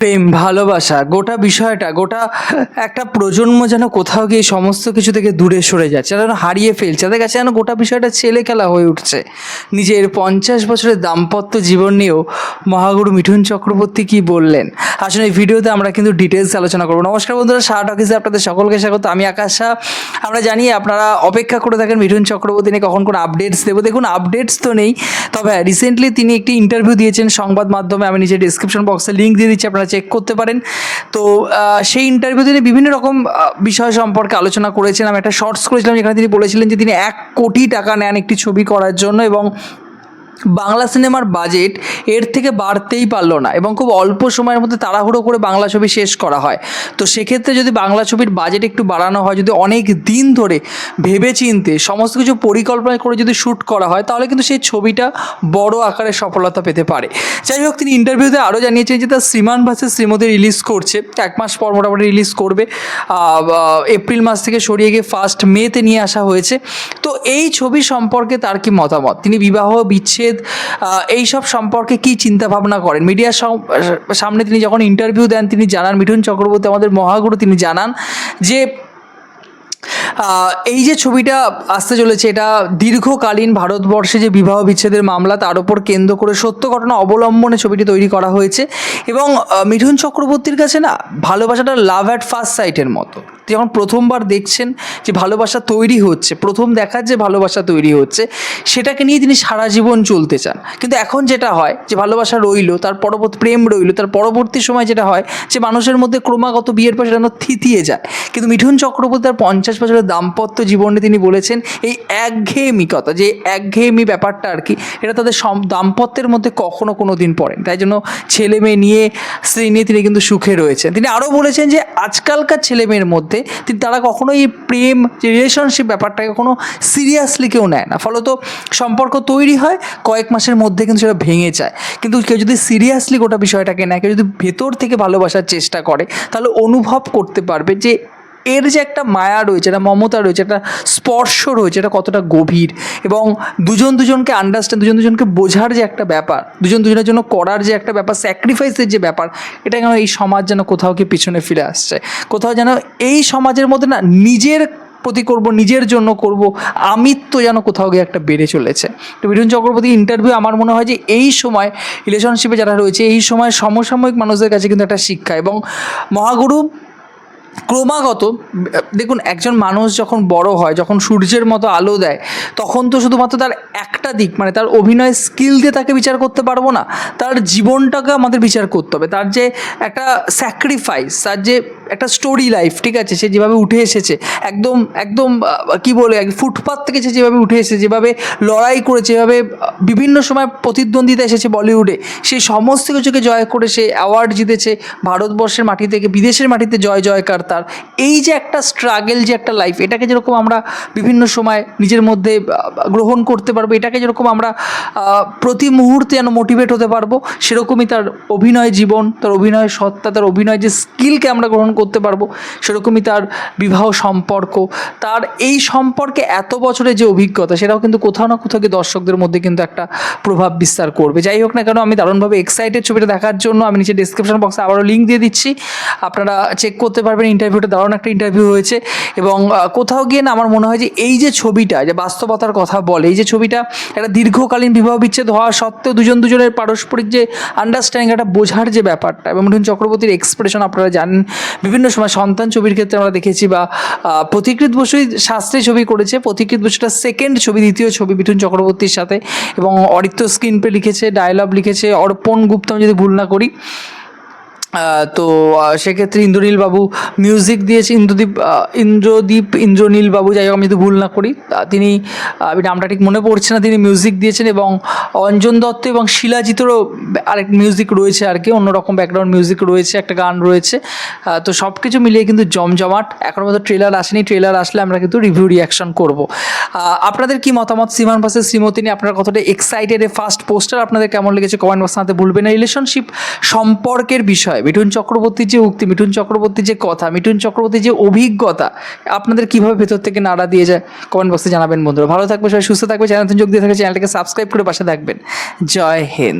প্রেম, ভালোবাসা, গোটা বিষয়টা, গোটা একটা প্রজন্ম যেন কোথাও গিয়ে সমস্ত কিছু থেকে দূরে সরে যাচ্ছে, যেন হারিয়ে ফেলছে। তাদের কাছে যেন গোটা বিষয়টা ছেলে খেলা হয়ে উঠছে। নিজের পঞ্চাশ বছরের দাম্পত্য জীবন নিয়েও মহাগুরু মিঠুন চক্রবর্তী কি বললেন? আসলে এই ভিডিওতে আমরা কিন্তু ডিটেলস আলোচনা করব। নমস্কার বন্ধুরা, শাহ টকিসে আপনাদের সকলকে স্বাগত। আমি আকাশ আমরা জানি আপনারা অপেক্ষা করে থাকেন মিঠুন চক্রবর্তী নিয়ে কখন কোন আপডেটস দেবো। দেখুন আপডেটস তো নেই, তবে রিসেন্টলি তিনি একটি ইন্টারভিউ দিয়েছেন সংবাদ মাধ্যমে। আমি নিজের ডিসক্রিপশন বক্সে লিঙ্ক দিয়ে দিচ্ছি, আপনারা চেক করতে পারেন। তো সেই ইন্টারভিউ তিনি বিভিন্ন রকম বিষয় সম্পর্কে আলোচনা করেছিলাম। একটা শর্টস করেছিলাম, যেখানে তিনি বলেছিলেন যে তিনি এক কোটি টাকা নেন একটি ছবি করার জন্য এবং বাংলা সিনেমার বাজেট এর থেকে বাড়তেই পারল না এবং খুব অল্প সময়ের মধ্যে তাড়াহুড়ো করে বাংলা ছবি শেষ করা হয়। তো সেক্ষেত্রে যদি বাংলা ছবির বাজেট একটু বাড়ানো হয়, যদি অনেক দিন ধরে ভেবে চিনতে সমস্ত কিছু পরিকল্পনা করে যদি শ্যুট করা হয়, তাহলে কিন্তু সেই ছবিটা বড় আকারে সফলতা পেতে পারে। যাই হোক, তিনি ইন্টারভিউতে আরও জানিয়েছেন যে তার শ্রীমান ভাসে শ্রীমতী রিলিজ করছে। এক মাস পর মোটামুটি রিলিজ করবে। এপ্রিল মাস থেকে সরিয়ে গিয়ে ফার্স্ট মেতে নিয়ে আসা হয়েছে। তো এই ছবি সম্পর্কে তার কি মতামত? তিনি বিবাহ বিচ্ছেদ আহ, এই সব সম্পর্কে কি চিন্তা ভাবনা করেন? মিডিয়ার সামনে তিনি যখন ইন্টারভিউ দেন তিনি জানান মিঠুন চক্রবর্তী আমাদের মহাগুরু তিনি জানান যে এই যে ছবিটা আসতে চলেছে, এটা দীর্ঘকালীন ভারতবর্ষে যে বিবাহ বিচ্ছেদের মামলা, তার উপর কেন্দ্র করে সত্য ঘটনা অবলম্বনে ছবিটি তৈরি করা হয়েছে। এবং মিঠুন চক্রবর্তীর কাছে না, ভালোবাসাটা লাভ অ্যাট ফার্স্ট সাইটের মতো। যখন প্রথমবার দেখছেন যে ভালোবাসা তৈরি হচ্ছে, প্রথম দেখার যে ভালোবাসা তৈরি হচ্ছে, সেটাকে নিয়ে তিনি সারা জীবন চলতে চান। কিন্তু এখন যেটা হয়, যে ভালোবাসা রইল, তার পরবর্তী প্রেম রইল, তার পরবর্তী সময় যেটা হয়, যে মানুষের মধ্যে ক্রমাগত বিয়ের পর সেটা থিতিয়ে যায়। কিন্তু মিঠুন চক্রবর্তী তার পঞ্চাশ বছরের দাম্পত্য জীবনে তিনি বলেছেন এই একঘেয়েমি কথা, যে একঘেয়েমি ব্যাপারটা আর কি, এটা তাদের সম- দাম্পত্যের মধ্যে কখনো কোনো দিন পড়েন। তাই জন্য ছেলে মেয়ে নিয়ে, স্ত্রী নিয়ে তিনি কিন্তু সুখে রয়েছেন। তিনি আরও বলেছেন যে আজকালকার ছেলে মেয়ের মধ্যে তিনি তারা কখনো এই প্রেম, যে রিলেশনশিপ ব্যাপারটাকে কোনো সিরিয়াসলি কেউ নেয় না। ফলত সম্পর্ক তৈরি হয়, কয়েক মাসের মধ্যে কিন্তু সেটা ভেঙে যায়। কিন্তু কেউ যদি সিরিয়াসলি গোটা বিষয়টাকে নেয়, কেউ যদি ভেতর থেকে ভালোবাসার চেষ্টা করে, তাহলে অনুভব করতে পারবে যে এর যে একটা মায়া রয়েছে, একটা মমতা রয়েছে, একটা স্পর্শ রয়েছে, এটা কতটা গভীর? এবং দুজন দুজনকে আন্ডারস্ট্যান্ড দুজন দুজনকে বোঝার যে একটা ব্যাপার, দুজন দুজনের জন্য করার যে একটা ব্যাপার স্যাক্রিফাইসের যে ব্যাপার, এটা কেন এই সমাজ যেন কোথাও কি পিছনে ফিরে আসছে? কোথাও যেন এই সমাজের মধ্যে না নিজের প্রতি করব, নিজের জন্য করব, আমিত্ব যেন কোথাও গিয়ে একটা বেড়ে চলেছে। তো মিঠুন চক্রবর্তী ইন্টারভিউ আমার মনে হয় যে এই সময় রিলেশনশিপে যারা রয়েছে, এই সময় সমসাময়িক মানুষদের কাছে কিন্তু একটা শিক্ষা এবং মহাগুরু ক্রমাগত, দেখুন, একজন মানুষ যখন বড় হয়, যখন সূর্যের মতো আলো দেয়, তখন তো শুধুমাত্র তার একটা দিক মানে তার অভিনয় স্কিল দিয়ে তাকে বিচার করতে পারব না, তার জীবনটাকে আমাদের বিচার করতে হবে। তার যে একটা স্যাক্রিফাইস তার যে একটা স্টোরি লাইফ ঠিক আছে, সে যেভাবে উঠে এসেছে, একদম একদম কি বলে ফুটপাথ থেকে সে যেভাবে উঠে এসেছে, যেভাবে লড়াই করেছে যেভাবে বিভিন্ন সময় প্রতিদ্বন্দ্বিতা এসেছে বলিউডে সেই সমস্ত কিছুকে জয় করে সে অ্যাওয়ার্ড জিতেছে, ভারতবর্ষের মাটি থেকে, বিদেশের মাটিতে জয় জয়কার তার এই যে একটা স্ট্রাগেল যে একটা লাইফ এটাকে যেরকম আমরা বিভিন্ন সময় নিজের মধ্যে গ্রহণ করতে পারব, এটাকে যেরকম আমরা প্রতি মুহূর্তে যেন মোটিভেট হতে পারব, সেরকমই তার অভিনয় জীবন, তার অভিনয় সত্তা, তার অভিনয় যে স্কিলকে আমরা গ্রহণ করতে পারব, সেরকমই তার বিবাহ সম্পর্ক। তার এই সম্পর্কে এত বছরের যে অভিজ্ঞতা, সেটাও কিন্তু কোথাও না কোথাও দর্শকদের মধ্যে কিন্তু একটা প্রভাব বিস্তার করবে। যাই হোক না কেন, আমি দারুণভাবে এক্সাইটেড ছবিটা দেখার জন্য, আমি নিচে ডিসক্রিপশন বক্সে আবারও লিঙ্ক দিয়ে দিচ্ছি। আপনারা চেক করতে পারবেন ইন্টারভিউটা দারুণ একটা ইন্টারভিউ হয়েছে এবং কোথাও গিয়ে না আমার মনে হয় যে এই যে ছবিটা যে বাস্তবতার কথা বলে, এই যে ছবিটা একটা দীর্ঘকালীন বিবাহ বিচ্ছেদ হওয়া সত্ত্বেও দুজন দুজনের পারস্পরিক যে আন্ডারস্ট্যান্ডিং একটা বোঝার যে ব্যাপারটা এবং মিঠুন চক্রবর্তীর এক্সপ্রেশন আপনারা জানেন, বিভিন্ন সময় সন্তান ছবির ক্ষেত্রে আমরা দেখেছি বা প্রতিকৃত বসুই শাস্ত্রী ছবি করেছে, প্রতিকৃত বসুটা সেকেন্ড ছবি, দ্বিতীয় ছবি মিঠুন চক্রবর্তীর সাথে এবং অরিত্য স্ক্রিন প্লে লিখেছে ডায়লগ লিখেছে, অর্পণ গুপ্ত আমি যদি ভুল না করি তো সেক্ষেত্রে ইন্দ্রনীল বাবু মিউজিক দিয়েছে, ইন্দ্রদীপ ইন্দ্রদীপ ইন্দ্রনীল বাবু যাই হোক, আমি যদি ভুল না করি। তিনি আমি নামটা ঠিক মনে পড়ছে না, তিনি মিউজিক দিয়েছেন এবং অঞ্জন দত্ত এবং শিলাজিতেরও আরেক মিউজিক রয়েছে আর কি, অন্যরকম ব্যাকগ্রাউন্ড মিউজিক রয়েছে, একটা গান রয়েছে। তো সব কিছু মিলিয়ে কিন্তু জমজমাট। এখনও মতো ট্রেলার আসেনি ট্রেলার আসলে আমরা কিন্তু রিভিউ রিয়াকশন করব। আপনাদের কি মতামত? সীমান পাশে শ্রীমতী নিয়ে আপনারা কতটা এক্সাইটেড ফার্স্ট পোস্টার আপনাদের কেমন লেগেছে? কমেন্ট বক্স জানাতে ভুলবেন না। রিলেশনশিপ সম্পর্কের বিষয়। মিঠুন চক্রবর্তীর যে উক্তি, মিঠুন চক্রবর্তীর যে কথা, মিঠুন চক্রবর্তীর যে অভিজ্ঞতা, আপনাদের কীভাবে ভেতর থেকে নাড়া দিয়ে যায়? কমেন্ট বক্সে জানাবেন বন্ধুরা। ভালো থাকবে সবাই, সুস্থ থাকবে চ্যানেল যোগ দিয়ে থাকবে চ্যানেলটাকে সাবস্ক্রাইব করে পাশে থাকবেন। জয় হিন্দ।